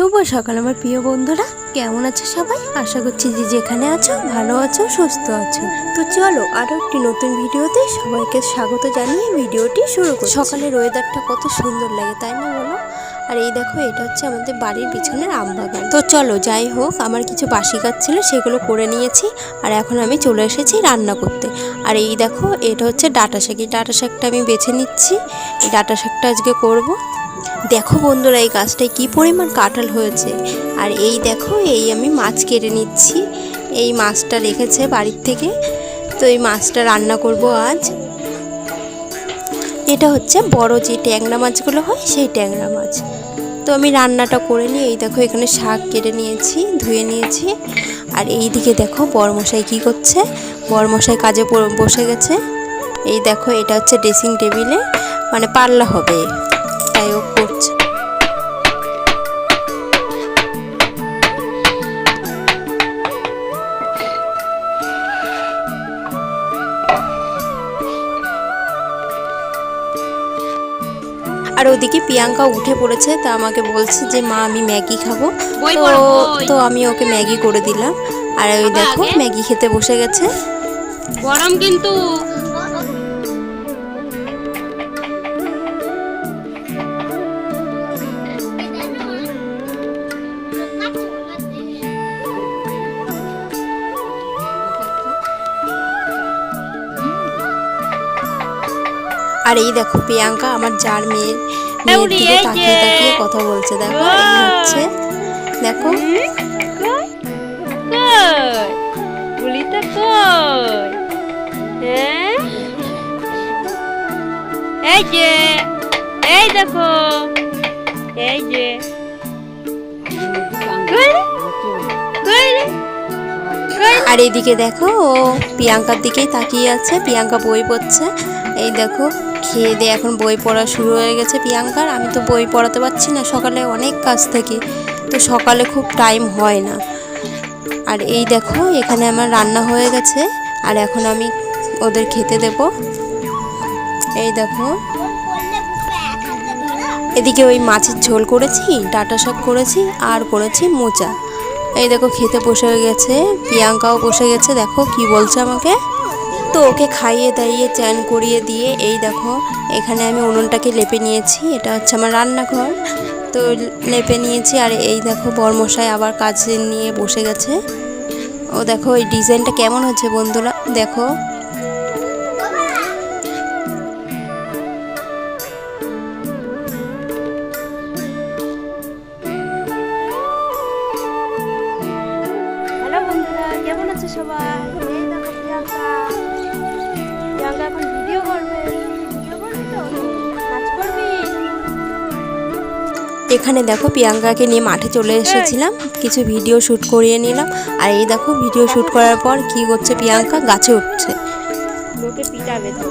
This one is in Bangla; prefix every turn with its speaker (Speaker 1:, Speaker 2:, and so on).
Speaker 1: শুভ সকাল, আমার প্রিয় বন্ধুরা। কেমন আছো সবাই? আশা করছি যে যেখানে আছো, ভালো আছো, সুস্থ আছো। তো চলো আরও একটি নতুন ভিডিওতে সবাইকে স্বাগত জানিয়ে ভিডিওটি শুরু করি সকালের ওয়েদারটা কত সুন্দর লাগে, তাই না বলো? আর এই দেখো, এটা হচ্ছে আমাদের বাড়ির পিছনের আম বাগান তো চলো, যাই হোক, আমার কিছু বাসি কাজ ছিল, সেগুলো করে নিয়েছি। আর এখন আমি চলে এসেছি রান্না করতে। আর এই দেখো, এটা হচ্ছে ডাটা শাক। এই ডাটা শাকটা আমি বেছে নিচ্ছি। এই ডাটা শাকটা আজকে করব। দেখো বন্ধুরা, এই গাছটায় কি পরিমাণ কাঁঠাল হয়েছে। আর এই দেখো, এই আমি মাছ কেটে নিচ্ছি। এই মাছটা রেখেছে বাড়ির থেকে। তো এই মাছটা রান্না করব আজ। এটা হচ্ছে বড় যে ট্যাংরা মাছগুলো হয়, সেই ট্যাংরা মাছ। তো আমি রান্নাটা করে নিয়ে এই দেখো, এখানে শাক কেটে নিয়েছি, ধুয়ে নিয়েছি। আর এই দিকে দেখো, বরমশাই কি করছে? বরমশাই কাজে বসে গেছে। এই দেখো, এটা হচ্ছে ড্রেসিং টেবিলে মানে পাল্লা হবে। আর ওদিকে প্রিয়াঙ্কা উঠে পড়েছে তা আমাকে বলছে যে মা আমি ম্যাগি খাব। তো তো আমি ওকে ম্যাগি করে দিলাম। আর ওই দেখো ম্যাগি খেতে বসে গেছে।
Speaker 2: গরম কিন্তু
Speaker 1: আর এই দেখো প্রিয়াঙ্কা আমার যার মেয়ের মেয়ের দিকে তাকিয়ে তাকিয়ে কথা বলছে। দেখো এই হচ্ছে দেখো।
Speaker 2: হ্যাঁ? এই যে এই দেখো এই যে?
Speaker 1: আর এইদিকে দেখো ও প্রিয়াঙ্কার দিকেই তাকিয়ে আছে প্রিয়াঙ্কা বই পড়ছে। এই দেখো, খেয়ে দিয়ে এখন বই পড়া শুরু হয়ে গেছে প্রিয়াঙ্কার। আমি তো বই পড়াতে পারছি না, সকালে অনেক কাজ থাকে, তো সকালে খুব টাইম হয় না। আর এই দেখো, এখানে আমার রান্না হয়ে গেছে, আর এখন আমি ওদের খেতে দেব। এই দেখো। এদিকে ওই মাছের ঝোল করেছি, ডাটা শাক করেছি, আর করেছি মোচা। এই দেখো, খেতে বসে গেছে, প্রিয়াঙ্কাও বসে গেছে, দেখো কি বলছে আমাকে। তো ওকে খাইয়ে দাইয়ে চ্যান করিয়ে দিয়ে, এই দেখো, এখানে আমি উনুনটাকে লেপে নিয়েছি, এটা হচ্ছে আমার রান্নাঘর। তো লেপে নিয়েছি, আর এই দেখো, বর্মশাই আবার কাজে নিয়ে বসে গেছে। ও দেখো, এই ডিজাইনটা কেমন হচ্ছে বন্ধুরা, দেখো। সবাই? এখন ভিডিও করবে। ভিডিও করবি তো নাচ করবি এখানে দেখো প্রিয়াঙ্কাকে নিয়ে মাঠে চলে এসেছিলাম। কিছু ভিডিও শ্যুট করিয়ে নিলাম। আর এই দেখো ভিডিও শ্যুট করার পর কি করছে প্রিয়াঙ্কা? গাছে উঠছে।
Speaker 2: লোকে পিটাবে তো।